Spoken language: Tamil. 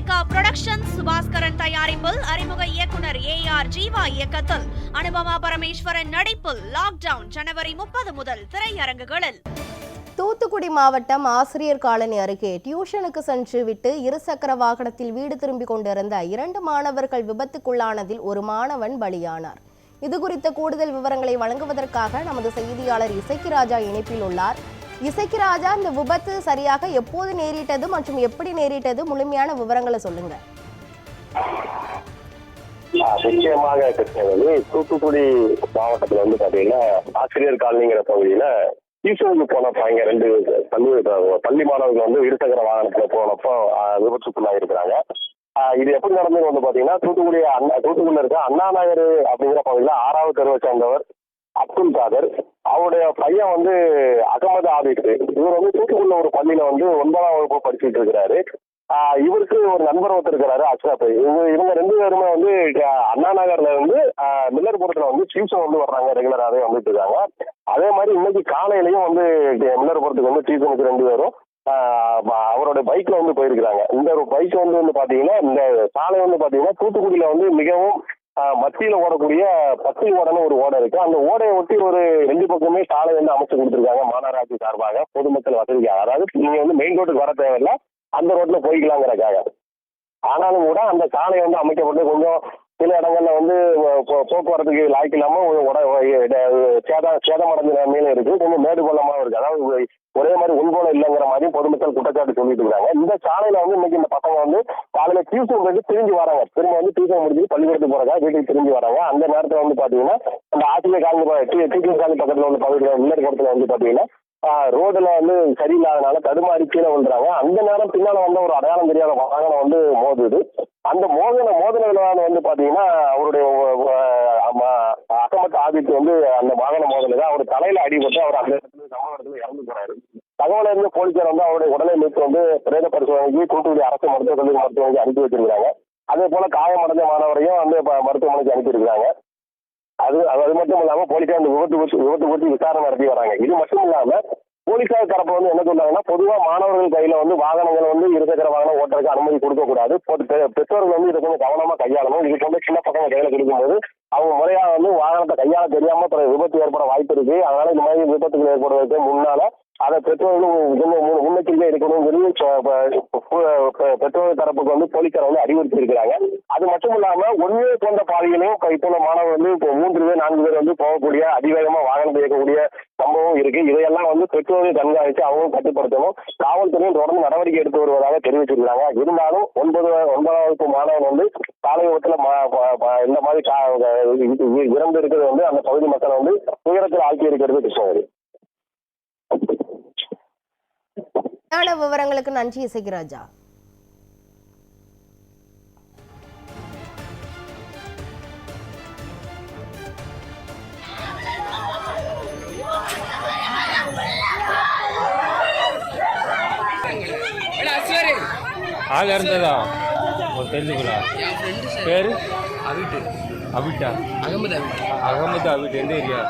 லைகா புரொடக்ஷன் சுபாஸ்கரன் தயாரிப்பில் அறிமுக இயக்குனர் ஏ ஆர் ஜீவா இயக்கத்தில். அனுபமா பரமேஸ்வரன் நடிப்பில் லாக்டவுன் ஜனவரி முப்பது முதல் திரையரங்குகளில். தூத்துக்குடி மாவட்டம் ஆசிரியர் காலனி அருகே டியூஷனுக்கு சென்று விட்டு இருசக்கர வாகனத்தில் வீடு திரும்பிக் கொண்டிருந்த இரண்டு மாணவர்கள் விபத்துக்குள்ளானதில் ஒரு மாணவன் பலியானார். இது குறித்த கூடுதல் விவரங்களை வழங்குவதற்காக நமது செய்தியாளர் இசைக்கு ராஜா இணைப்பில் உள்ளார். இசைக்கு ராஜா இந்த விபத்து சரியாக எப்போது நேரிட்டது மற்றும் எப்படி நேரிட்டது? முழுமையான விவரங்களை சொல்லுங்க. நிச்சயமாக தூத்துக்குடி மாவட்டத்துல வந்து பாத்தீங்கன்னா ஆசிரியர் காலனிங்கிற பகுதியில டியூஷனுக்கு போனப்ப இங்க ரெண்டு பள்ளி பள்ளி மாணவர்கள் வந்து இருசக்கர வாகனத்துல போனப்போ ஆ, விபத்துக்குள்ளாக இருக்கிறாங்க. இது எப்படி நடந்தது வந்து பாத்தீங்கன்னா தூத்துக்குடி அண்ணா தூத்துக்குடியில இருக்க அண்ணா நகர் அப்படிங்கிற பகுதியில ஆறாவது தெருவை சேர்ந்தவர் அப்துல் காதர். அவருடைய பையன் வந்து அகமது ஆபித் இவர் வந்து தூத்துக்குள்ள ஒரு பள்ளியில வந்து ஒன்பதாம் வகுப்பு படிச்சுட்டு இருக்கிறாரு. இவருக்கு ஒரு நண்பர் ஒருத்தர் இருக்கிறாரு அஷ்ரப் இவங்க ரெண்டு பேருமே வந்து அண்ணா நகர்ல வந்து மில்லர்புரத்துல வந்து டியூஷன் வந்து வர்றாங்க ரெகுலராகவே வந்துட்டு இருக்காங்க. அதே மாதிரி இன்னைக்கு காலையிலயும் வந்து மில்லர்புரத்துக்கு வந்து டியூஷனுக்கு ரெண்டு பேரும் அவரோட பைக்ல வந்து போயிருக்கிறாங்க. இந்த ஒரு பைக் வந்து வந்து பாத்தீங்கன்னா இந்த சாலை வந்து பாத்தீங்கன்னா தூத்துக்குடியில வந்து மிகவும் மத்தியில ஓடக்கூடிய பத்தி ஓடன்னு ஒரு ஓடை இருக்கு. அந்த ஓடையை ஒட்டி ஒரு ரெண்டு பக்கமே சாலை வந்து அமைச்சு கொடுத்துருக்காங்க மாநகராட்சி சார்பாக பொதுமக்கள் வசதிக்காக. அதாவது நீங்க வந்து மெயின் ரோட்டுக்கு வர தேவையில்ல அந்த ரோட்ல போய்க்கலாங்கிறக்காக ஆனாலும் கூட அந்த சாலை வந்து அமைக்கப்பட்டு கொஞ்சம் சில இடங்கள்ல வந்து போக்குவரத்துக்கு லாய்க்கு இல்லாம சேதம் சேதமடைஞ்ச நிலைமையில இருக்கு. கொஞ்சம் மேடு பள்ளமாவும் இருக்கு. அதாவது ஒரே மாதிரி உள்போல இல்லைங்கிற மாதிரி பொதுமக்கள் குற்றச்சாட்டு சொல்லிட்டு இருக்காங்க. இந்த சாலையில வந்து இன்னைக்கு இந்த பசங்க வந்து காலையில டியூஷன் போயிட்டு திரும்பி வராங்க. திரும்ப வந்து டியூஷன் முடிஞ்சு பள்ளிக்கூடத்துக்கு போறாங்க வீட்டுக்கு திரும்பி வராங்க. அந்த நேரத்துல வந்து பாத்தீங்கன்னா அந்த ஆசிரியர் காலனி டீச்சர் காலனி பக்கத்துல வந்து பகுதியில் இன்னொரு இடத்துல வந்து பாத்தீங்கன்னா ரோடுல வந்து சரியில்லாதனால தடுமாறி கீழே விழுறாங்க அந்த நேரம் பின்னால வந்து ஒரு அடையாளம் தெரியாத வாகனம் வந்து மோதுது. அந்த மோதன மோதனதுல பாத்தீங்கன்னா அவருடைய அக்கமத்த ஆதித்து வந்து அந்த வாகன மோதல அவர் தலையில அடிபட்டு அவர் அந்த இடத்துல சம்பவ இடத்துல இறந்து போறாரு. தகவல் இருந்து போலீசார் வந்து அவருடைய உடலை மீட்டு வந்து பிரேத பரிசோதனைக்கு தூத்துக்குடி அரசு மருத்துவக் கல்லூரி மருத்துவமனைக்கு அனுப்பி வச்சிருக்காங்க அதே போல காயமடைஞ்ச மாணவரையும் வந்து மருத்துவமனைக்கு அனுப்பியிருக்காங்க அது அது அது மட்டும் இல்லாமல் போலீசார் அந்த விபத்து குறித்து விபத்து குறித்து விசாரணை நடத்தி வராங்க. இது மட்டும் இல்லாமல் போலீசார் தரப்பு வந்து என்ன சொன்னாங்கன்னா பொதுவா மாணவர்கள் கையில வந்து வாகனங்கள் வந்து இருசக்கர வாகனம் ஓட்டுறதுக்கு அனுமதி கொடுக்க கூடாது பெ- பெற்றோர்கள் வந்து இதை கொஞ்சம் கவனமா கையாளணும். இதுக்கு வந்து சின்ன பசங்க கையில கிடைக்கும்போது அவங்க முறையா வந்து வாகனத்தை கையாள தெரியாம விபத்து ஏற்பட வாய்ப்பு இருக்கு. அதனால இந்த மாதிரி விபத்துகள் ஏற்படுவதற்கு முன்னால அதை பெற்றோர்களும் கொஞ்சம் முன்னெச்சரிக்கை இருக்கணும்னு சொல்லி பெற்றோர் தரப்புக்கு வந்து போலீசார் வந்து அறிவுறுத்தி இருக்கிறாங்க அது மட்டும் இல்லாம ஒன்றே போன்ற பாதைகளையும் இப்போ உள்ள மாணவர் வந்து இப்போ மூன்று பேர் நான்கு பேர் வந்து போகக்கூடிய அதிவேகமா வாகனத்தை இயக்கக்கூடிய சம்பவம் இருக்கு. இதையெல்லாம் வந்து பெற்றோர்கள் கண்காணித்து அவங்களும் கட்டுப்படுத்தணும். காவல்துறையும் தொடர்ந்து நடவடிக்கை எடுத்து வருவதாக தெரிவிச்சிருக்கிறாங்க. இருந்தாலும் ஒன்பது ஒன்பதாம் வகுப்பு மாணவன் வந்து சாலை விபத்துல ப- இந்த மாதிரி கா- இறந்து இருக்கிறது வந்து அந்த பகுதி மக்களை வந்து துயரத்தில் ஆக்கி இருக்கிறது கிருஷ்ணகிரி. விவரங்களுக்கு நன்றி இசைக்கு ராஜா ஆள் இறந்ததா ஒரு தெரிஞ்சுக்கலாம் சார் பேர்? அவிட்டு அபிட்டா. அகமது அவிட்டு அகமது அபிட் எந்த ஏரியா?